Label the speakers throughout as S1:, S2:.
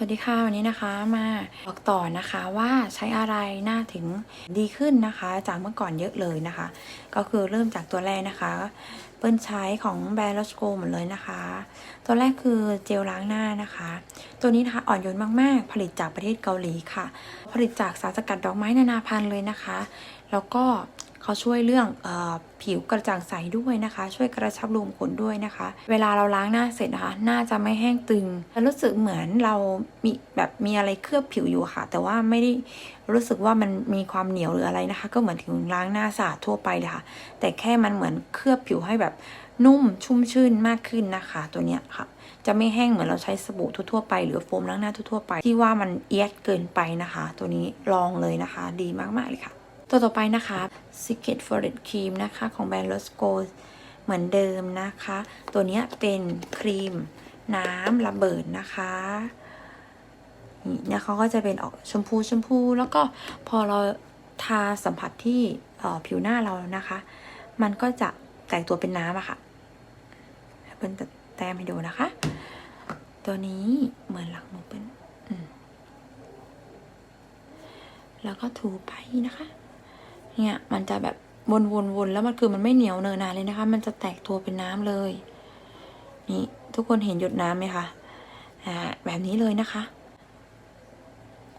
S1: สวัสดีค่ะ วันนี้นะคะมาบอกต่อนะคะว่าใช้อะไรหน้าถึงดีขึ้นนะคะ จากเมื่อก่อนเยอะเลยนะคะ ก็คือเริ่มจากตัวแรกนะคะ เปิ้ลใช้ของแบรนด์ลอสโกหมดเลยนะคะ ตัวแรกคือเจลล้างหน้านะคะ ตัวนี้นะคะอ่อนโยนมากๆ ผลิตจากประเทศเกาหลีค่ะ ผลิตจากสารสกัดดอกไม้นานาพันธุ์เลยนะคะ แล้วก็ เขาช่วยเรื่องออผิวกระจ่างใสด้วยนะคะ ช่วยกระชับรูขุมขนด้วยนะคะ เวลาเราล้างหน้าเสร็จนะคะหน้าจะไม่แห้งตึงแล้วรู้สึกเหมือนเรามีแบบมีอะไรเคลือบผิวอยู่ค่ะ แต่ว่าไม่ได้รู้สึกว่ามันมีความเหนียวหรืออะไรนะคะ ก็เหมือนถึงล้างหน้าสะอาดทั่วไปเลยค่ะ แต่แค่มันเหมือนเคลือบผิวให้แบบนุ่มชุ่มชื่นมากขึ้นนะคะ ตัวเนี้ยค่ะ จะไม่แห้งเหมือนเราใช้สบู่ทั่วๆไป หรือโฟมล้างหน้าทั่วๆไป ที่ว่ามันเอียดเกินไปนะคะ ตัวนี้ลองเลยนะคะ ดีมากๆเลยค่ะ ตัวต่อไปนะคะ Secret Forest Cream นะคะ ของแบรนด์ Rosco เหมือนเดิมนะคะ ตัวนี้เป็นครีมน้ำระเบิดนะคะนี่เนี่ยเขาก็จะเป็นออกชมพูชมพู แล้วก็พอเราทาสัมผัสที่ออผิวหน้าเรานะคะ มันก็จะแตกตัวเป็นน้ำอะค่ะเปิ้ลจะแต้มให้ดูนะคะ ตัวนี้เหมือนหลังมือเปิ้ลแล้วก็ถูไปนะคะ เนี่ยมันจะแบบวนๆๆแล้วมันคือมันไม่เหนียวเนอะนาเลยนะคะ มันจะแตกตัวเป็นน้ำเลย นี่ทุกคนเห็นหยดน้ำไหมคะอ่าแบบนี้เลยนะคะ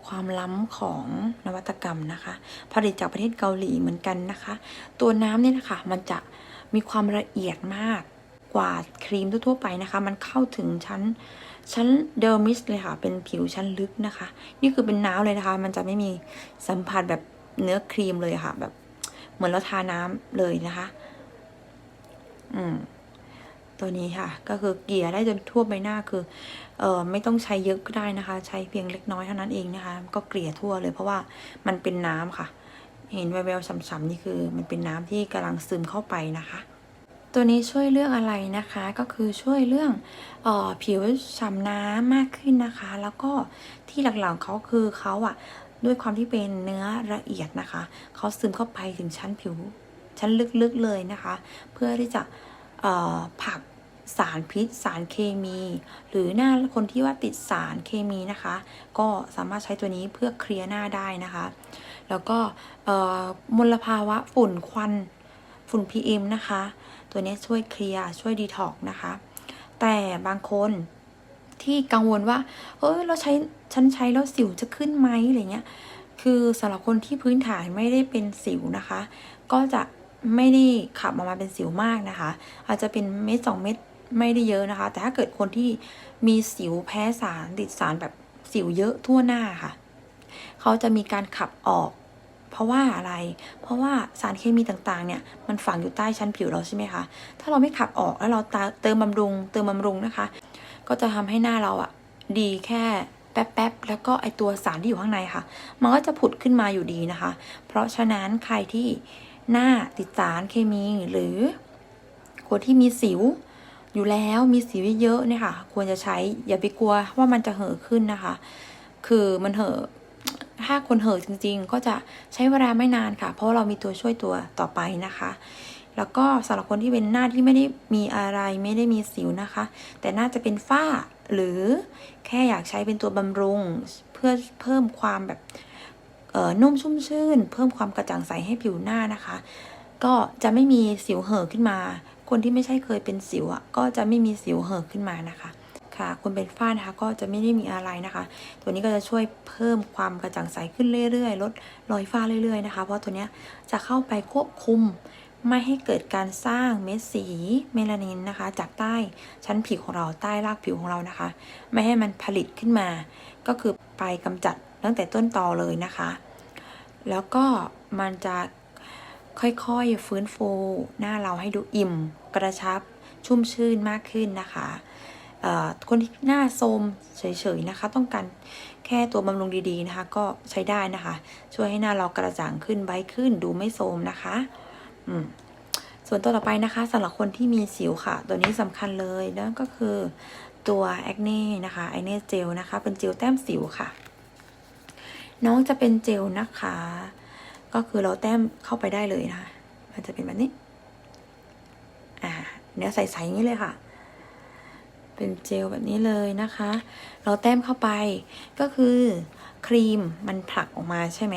S1: ความล้ำของนวัตกรรมนะคะ ผลิตจากประเทศเกาหลีเหมือนกันนะคะ ตัวน้ำเนี่ยนะคะ มันจะมีความละเอียดมากกว่าครีมทั่วๆไปนะคะ มันเข้าถึงชั้นชั้นเดอร์มิสเลยค่ะ เป็นผิวชั้นลึกนะคะ นี่คือเป็นน้ำเลยนะคะ มันจะไม่มีสัมผัสแบบ เนื้อครีมเลยค่ะ แบบ เหมือนเราทาน้ำเลยนะคะ อืม ตัวนี้ค่ะ ก็คือเกลี่ยได้จนทั่วใบหน้าคือ เอ่อไม่ต้องใช้เยอะก็ได้นะคะ ใช้เพียงเล็กน้อยเท่านั้นเองนะคะ ก็เกลี่ยทั่วเลยเพราะว่ามันเป็นน้ำค่ะ เห็นแววๆฉ่ำๆนี่คือ มันเป็นน้ำที่กำลังซึมเข้าไปนะคะตัวนี้ช่วยเรื่องอะไรนะคะก็คือช่วยเรื่องเออผิวฉ่ำน้ำมากขึ้นนะคะ แล้วก็ที่หลักๆเขาคือเขาอะ ด้วยความที่เป็นเนื้อละเอียดนะคะ เขาซึมเข้าไปถึงชั้นผิว ชั้นลึกๆเลยนะคะ เพื่อที่จะผักสารพิษ สารเคมี หรือหน้าคนที่ว่าติดสารเคมีนะคะ ก็สามารถใช้ตัวนี้เพื่อเคลียร์หน้าได้นะคะ แล้วก็มลภาวะฝุ่นควันฝุ่น PM นะคะ ตัวนี้ช่วยเคลียร์ช่วยดีท็อกนะคะ แต่บางคน ที่กังวลว่าเอ้ยเราใช้ฉันใช้แล้วสิวจะขึ้นไหมอะไรเงี้ยคือสำหรับคนที่พื้นฐานไม่ได้เป็นสิวนะคะ ก็จะไม่ได้ขับออกมาเป็นสิวมากนะคะ อาจจะเป็นเม็ดสองเม็ดไม่ได้เยอะนะคะ แต่ถ้าเกิดคนที่มีสิวแพ้สารติดสารแบบสิวเยอะทั่วหน้าค่ะ เขาจะมีการขับออก เพราะว่าอะไร เพราะว่าสารเคมีต่างๆ เนี่ยมันฝังอยู่ใต้ชั้นผิวเราใช่ไหมคะ ถ้าเราไม่ขับออกแล้วเราเติมบำรุง เติมบำรุงนะคะ ก็จะทำให้หน้าเราอะดีแค่แป๊บๆ แล้วก็ไอตัวสารที่อยู่ข้างในค่ะ มันก็จะผุดขึ้นมาอยู่ดีนะคะ เพราะฉะนั้นใครที่หน้าติดสารเคมีหรือคนที่มีสิวอยู่แล้วมีสิวเยอะเนี่ยค่ะ ควรจะใช้อย่าไปกลัวว่ามันจะเห่อขึ้นนะคะ คือมันเห่อถ้าคนเห่อจริง ๆ ก็จะใช้เวลาไม่นานค่ะ เพราะเรามีตัวช่วยตัวต่อไปนะคะ แล้วก็สำหรับคนที่เป็นหน้าที่ไม่ได้มีอะไรไม่ได้มีสิวนะคะ แต่น่าจะเป็นฝ้าหรือแค่อยากใช้เป็นตัวบำรุง เพื่อเพิ่มความแบบเอ่อนุ่มชุ่มชื่น เพิ่มความกระจ่างใสให้ผิวหน้านะคะ ก็จะไม่มีสิวเห่อขึ้นมา คนที่ไม่ใช่เคยเป็นสิวอะก็จะไม่มีสิวเห่อขึ้นมานะคะค่ะคนเป็นฝ้านะคะก็จะไม่ได้มีอะไรนะคะ ตัวนี้ก็จะช่วยเพิ่มความกระจ่างใสขึ้นเรื่อยๆ ลดรอยฝ้าเรื่อยๆนะคะ เพราะตัวนี้จะเข้าไปควบคุม ไม่ให้เกิดการสร้างเม็ดสีเมลานินนะคะ จากใต้ชั้นผิวของเราใต้รากผิวของเรานะคะ ไม่ให้มันผลิตขึ้นมา ก็คือไปกำจัดตั้งแต่ต้นตอเลยนะคะ แล้วก็มันจะค่อยๆฟื้นฟูหน้าเราให้ดูอิ่มกระชับชุ่มชื่นมากขึ้นนะคะคนที่หน้าโทมเฉยๆนะคะ ต้องการแค่ตัวบำรุงดีๆนะคะ ก็ใช้ได้นะคะ ช่วยให้หน้าเรากระจ่างขึ้นไบขึ้นดูไม่โทมนะคะ ส่วนตัวต่อไปนะคะสำหรับคนที่มีสิวค่ะ ตัวนี้สำคัญเลยนั่นก็คือตัวแอคเน่นะคะแอคเน่เจลนะคะ เป็นเจลแต้มสิวค่ะ น้องจะเป็นเจลนะคะ ก็คือเราแต้มเข้าไปได้เลยนะคะ มันจะเป็นแบบนี้อ่าเนื้อใสๆอย่างนี้เลยค่ะ เป็นเจลแบบนี้เลยนะคะ เราแต้มเข้าไปก็คือครีมมันผลักออกมาใช่ไหม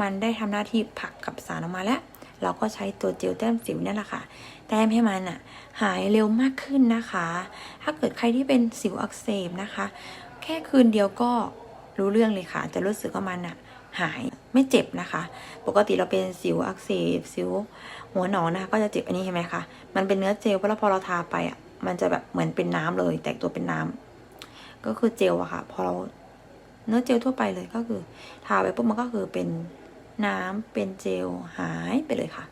S1: มันได้ทำหน้าที่ผลักกับสารออกมาแล้ว เราก็ใช้ตัวเจลแต้มสิวนี่แหละค่ะ แต้มให้มันอะหายเร็วมากขึ้นนะคะ ถ้าเกิดใครที่เป็นสิวอักเสบนะคะ แค่คืนเดียวก็รู้เรื่องเลยค่ะ จะรู้สึกว่ามันอะหายไม่เจ็บนะคะ ปกติเราเป็นสิวอักเสบสิวหัวหนอนนะคะ ก็จะเจ็บอันนี้เห็นไหมคะ มันเป็นเนื้อเจลแล้วพอเราทาไปอะ มันจะแบบเหมือนเป็นน้ำเลย แตกตัวเป็นน้ำก็คือเจลอะค่ะ พอเราเนื้อเจลทั่วไปเลยก็คือ ทาไปปุ๊บมันก็คือเป็น น้ำเป็นเจลหายไปเลยค่ะ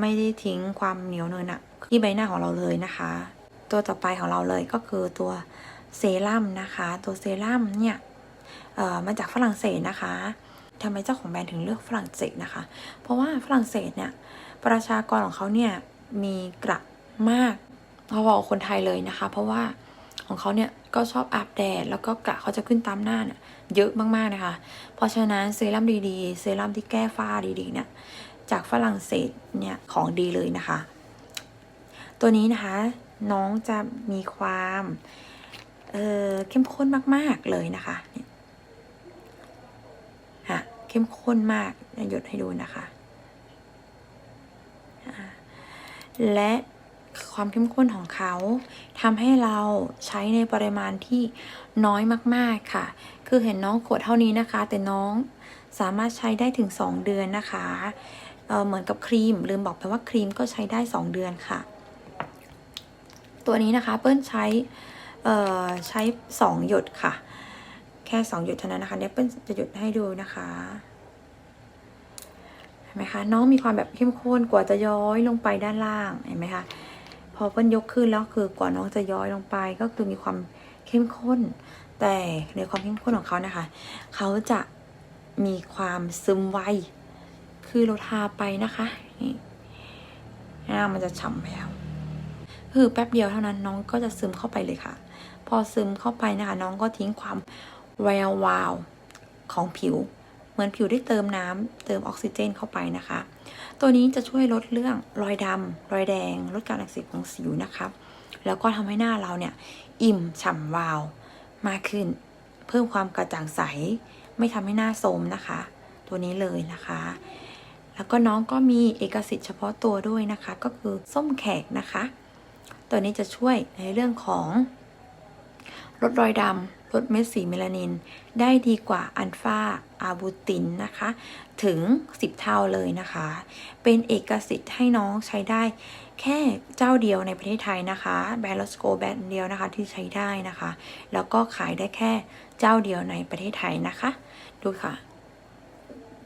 S1: ไม่ได้ทิ้งความเหนียวเนินอะที่ใบหน้าของเราเลยนะคะ ตัวต่อไปของเราเลยก็คือตัวเซรั่มนะคะ ตัวเซรั่มเนี่ยเอ่อมาจากฝรั่งเศสนะคะทำไมเจ้าของแบรนด์ถึงเลือกฝรั่งเศสนะคะ เพราะว่าฝรั่งเศสเนี่ยประชากรของเขาเนี่ยมีกระมากพอๆกับคนไทยเลยนะคะ เพราะว่า ของเขาเนี่ยก็ชอบอาบแดดแล้วก็กระเขาจะขึ้นตามหน้าเนี่ยเยอะมากๆนะคะ เพราะฉะนั้นเซรั่มดีๆ เซรั่มที่แก้ฝ้าดีๆเนี่ยจากฝรั่งเศสเนี่ยของดีเลยนะคะ ตัวนี้นะคะน้องจะมีความเออเข้มข้นมากๆเลยนะคะเนี่ยฮะเข้มข้นมากหยดให้ดูนะคะ และ ความเข้มข้นของเขาทำให้เราใช้ในปริมาณที่น้อยมากๆค่ะ คือเห็นน้องขวดเท่านี้นะคะ แต่น้องสามารถใช้ได้ถึง 2 เดือนนะคะเเหมือนกับครีมลืมบอกไปว่าครีมก็ใช้ได้ 2 เดือนค่ะ ตัวนี้นะคะเปิ้ลใช้ใช้ 2 หยดค่ะ แค่ 2 หยดเท่านั้นนะคะเดี๋ยวเปิ้ลจะหยดให้ดูนะคะเห็นไหมคะน้องมีความแบบเข้มข้นกว่าจะย้อยลงไปด้านล่างเห็นไหมคะ พอเปิ้ลยกขึ้นแล้วคือกว่าน้องจะย้อยลงไปก็คือมีความเข้มข้น แต่ในความเข้มข้นของเขานะคะ เขาจะมีความซึมไว คือเราทาไปนะคะนี่หน้ามันจะฉ่ำแล้ว คือแป๊บเดียวเท่านั้นน้องก็จะซึมเข้าไปเลยค่ะ พอซึมเข้าไปนะคะ น้องก็ทิ้งความแวววาวของผิว เหมือนผิวได้เติมน้ำเติมออกซิเจนเข้าไปนะคะ ตัวนี้จะช่วยลดเรื่องรอยดำรอยแดง ลดการอักเสบของสิวนะคะแล้วก็ทำให้หน้าเราเนี่ยอิ่มฉ่ำวาวมากขึ้น เพิ่มความกระจ่างใส ไม่ทำให้หน้าโทรมนะคะ ตัวนี้เลยนะคะ แล้วก็น้องก็มีเอกสิทธิ์เฉพาะตัวด้วยนะคะ ก็คือส้มแขกนะคะ ตัวนี้จะช่วยในเรื่องของลดรอยดำลดเม็ดสีเมลานิน ได้ดีกว่าอัลฟา อาบูตินนะคะ ถึง 10 เท่าเลยนะคะ เป็นเอกสิทธิ์ให้น้องใช้ได้แค่เจ้าเดียวในประเทศไทยนะคะแบรนด์ลอสโกแบรนด์เดียวนะคะที่ใช้ได้นะคะ แล้วก็ขายได้แค่เจ้าเดียวในประเทศไทยนะคะ ดูค่ะ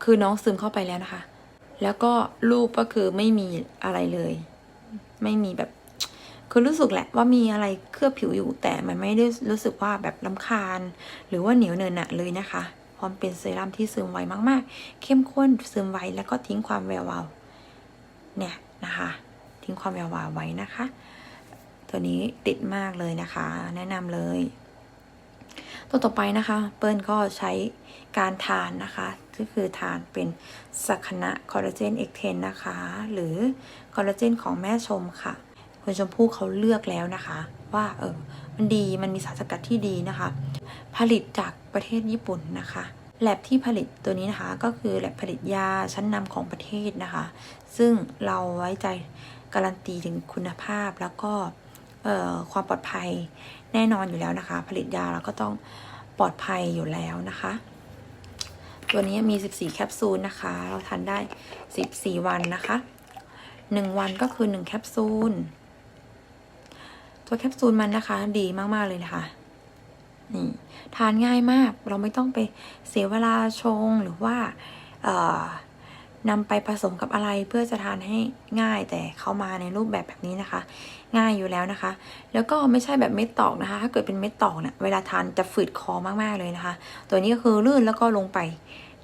S1: คือน้องซึมเข้าไปแล้วนะคะ แล้วก็รูปก็คือไม่มีอะไรเลย ไม่มีแบบ คือรู้สึกแหละว่ามีอะไรเคลือบผิวอยู่แต่มันไม่ได้รู้สึกว่าแบบลำคาญ หรือว่าเหนียวเนินหนะเลยนะคะ พราะมันเป็นเซรั่มที่ซึมไวมากๆ เข้มข้นซึมไวแล้วก็ทิ้งความแวววาวเนี่ยนะคะ ทิ้งความแวววาวไว้นะคะ ตัวนี้ติดมากเลยนะคะ แนะนำเลย ตัวต่อไปนะคะ เปิ้ลก็ใช้การทานนะคะก็คือทานเป็นสักนะคอลลาเจนเอ็กเทนนะคะ หรือคอลลาเจนของแม่ชมค่ะ คุณชมพู่เขาเลือกแล้วนะคะ ว่าเออมันดีมันมีสารสกัดที่ดีนะคะ ผลิตจากประเทศญี่ปุ่นนะคะแลบที่ผลิตตัวนี้นะคะก็คือแลบผลิตยาชั้นนำของประเทศนะคะ ซึ่งเราไว้ใจการันตีถึงคุณภาพแล้วก็ความปลอดภัยแน่นอนอยู่แล้วนะคะ ผลิตยาเราก็ต้องปลอดภัยอยู่แล้วนะคะ ตัวนี้มี 14 แคปซูลนะคะ เราทานได้ 14 วันนะคะ 1 วันก็คือ 1 แคปซูล ตัวแคปซูลมันนะคะ ดีมาก ๆ เลยนะคะนี่ทานง่ายมากเราไม่ต้องไปเสียเวลาชงหรือว่าเอ่อนำไปผสมกับอะไรเพื่อจะทานให้ง่ายแต่เข้ามาในรูปแบบแบบนี้นะคะ ง่ายอยู่แล้วนะคะ แล้วก็ไม่ใช่แบบเม็ดตอกนะคะ ถ้าเกิดเป็นเม็ดตอกเนี่ยเวลาทานจะฝืดคอมากๆเลยนะคะ ตัวนี้ก็คือลื่นแล้วก็ลงไป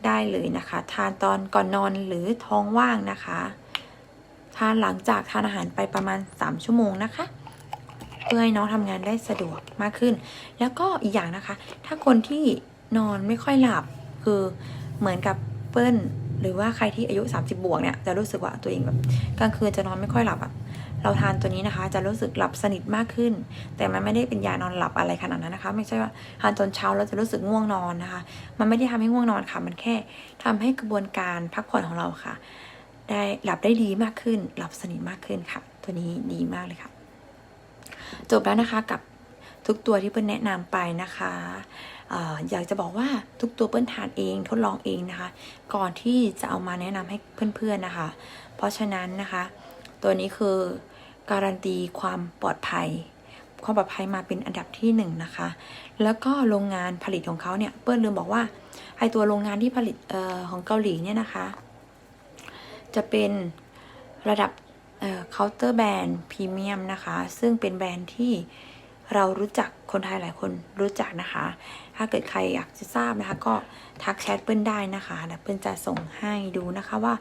S1: ได้เลยนะคะ ทานตอนก่อนนอนหรือท้องว่างนะคะ ทานหลังจากทานอาหารไปประมาณ 3 ชั่วโมงนะคะ เพื่อให้น้องทำงานได้สะดวกมากขึ้น แล้วก็อีกอย่างนะคะ ถ้าคนที่นอนไม่ค่อยหลับคือเหมือนกับเปิ้ลหรือว่าใครที่อายุ 30 บวกเนี่ยจะรู้สึกว่าตัวเองแบบกลางคืนจะนอนไม่ค่อยหลับอะเราทานตัวนี้นะคะ จะรู้สึกหลับสนิทมากขึ้น แต่มันไม่ได้เป็นยานอนหลับอะไรขนาดนั้นนะคะ ไม่ใช่ว่าทานตอนเช้าเราจะรู้สึกง่วงนอนนะคะ มันไม่ได้ทำให้ง่วงนอนค่ะ มันแค่ทำให้กระบวนการพักผ่อนของเราค่ะ ได้หลับได้ดีมากขึ้น หลับสนิทมากขึ้นค่ะ ตัวนี้ดีมากเลยค่ะ จบแล้วนะคะกับทุกตัวที่เปิ้ลแนะนำไปนะคะอยากจะบอกว่าทุกตัวเปิ้ลทานเองทดลองเองนะคะ ก่อนที่จะเอามาแนะนำให้เพื่อนๆนะคะ เพราะฉะนั้นนะคะ ตัวนี้คือการันตีความปลอดภัย ความปลอดภัยมาเป็นอันดับที่หนึ่งนะคะ แล้วก็โรงงานผลิตของเขาเนี่ยเปิ้ลลืมบอกว่าไอตัวโรงงานที่ผลิตออของเกาหลีเนี่ยนะคะ จะเป็นระดับ เคาน์เตอร์แบรนด์พรีเมียมนะคะ ซึ่งเป็นแบรนด์ที่เรารู้จักคนไทยหลายคนรู้จักนะคะ ถ้าเกิดใครอยากจะทราบนะคะ ก็ทักแชทเปิ้ลได้นะคะเดี๋ยวเปิ้ลจะส่งให้ดูนะคะว่า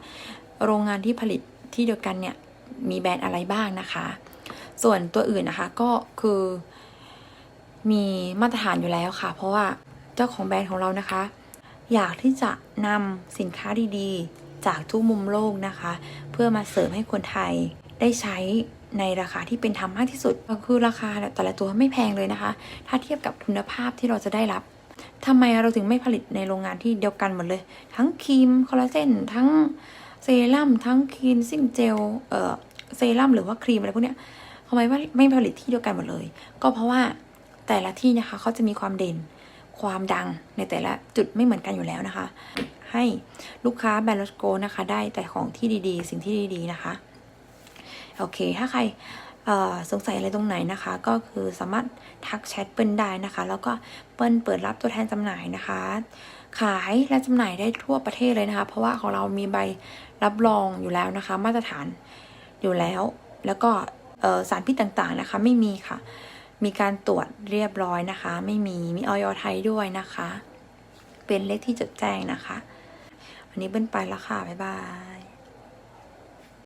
S1: โรงงานที่ผลิตที่เดียวกันเนี่ยมีแบรนด์อะไรบ้างนะคะ ส่วนตัวอื่นนะคะก็คือมีมาตรฐานอยู่แล้วค่ะ เพราะว่าเจ้าของแบรนด์ของเรานะคะ อยากที่จะนำสินค้าดีๆ จากทุกมุมโลกนะคะ เพื่อมาเสริมให้คนไทยได้ใช้ในราคาที่เป็นธรรมมากที่สุดก็คือราคาแต่ละตัวไม่แพงเลยนะคะ ถ้าเทียบกับคุณภาพที่เราจะได้รับทำไมเราถึงไม่ผลิตในโรงงานที่เดียวกันหมดเลย ทั้งครีมคอลลาเจนทั้งเซรั่มทั้งครีนซิ่งเจลเอ่อเซรั่มหรือว่าครีมอะไรพวกเนี้ยทำไมว่าไม่ผลิตที่เดียวกันหมดเลย ก็เพราะว่าแต่ละที่นะคะเขาจะมีความเด่น ความดังในแต่ละจุดไม่เหมือนกันอยู่แล้วนะคะ ให้ลูกค้าแบรนด์โลโก้นะคะ ได้แต่ของที่ดีๆ สิ่งที่ดีๆนะคะโอเค ถ้าใครสงสัยอะไรตรงไหนนะคะ ก็คือสามารถทักแชทเปิ้ลได้นะคะ แล้วก็เปิ้ลเปิดรับตัวแทนจำหน่ายนะคะ ขายและจำหน่ายได้ทั่วประเทศเลยนะคะ เพราะว่าของเรามีใบรับรองอยู่แล้วนะคะ มาตรฐานอยู่แล้ว แล้วก็สารพิษต่างๆนะคะ ไม่มีค่ะ มีการตรวจเรียบร้อยนะคะ ไม่มีมีออยไทยด้วยนะคะ เป็นเลขที่จดแจ้งนะคะ วันนี้เบิ้ลไปแล้วค่ะ บ๊ายบาย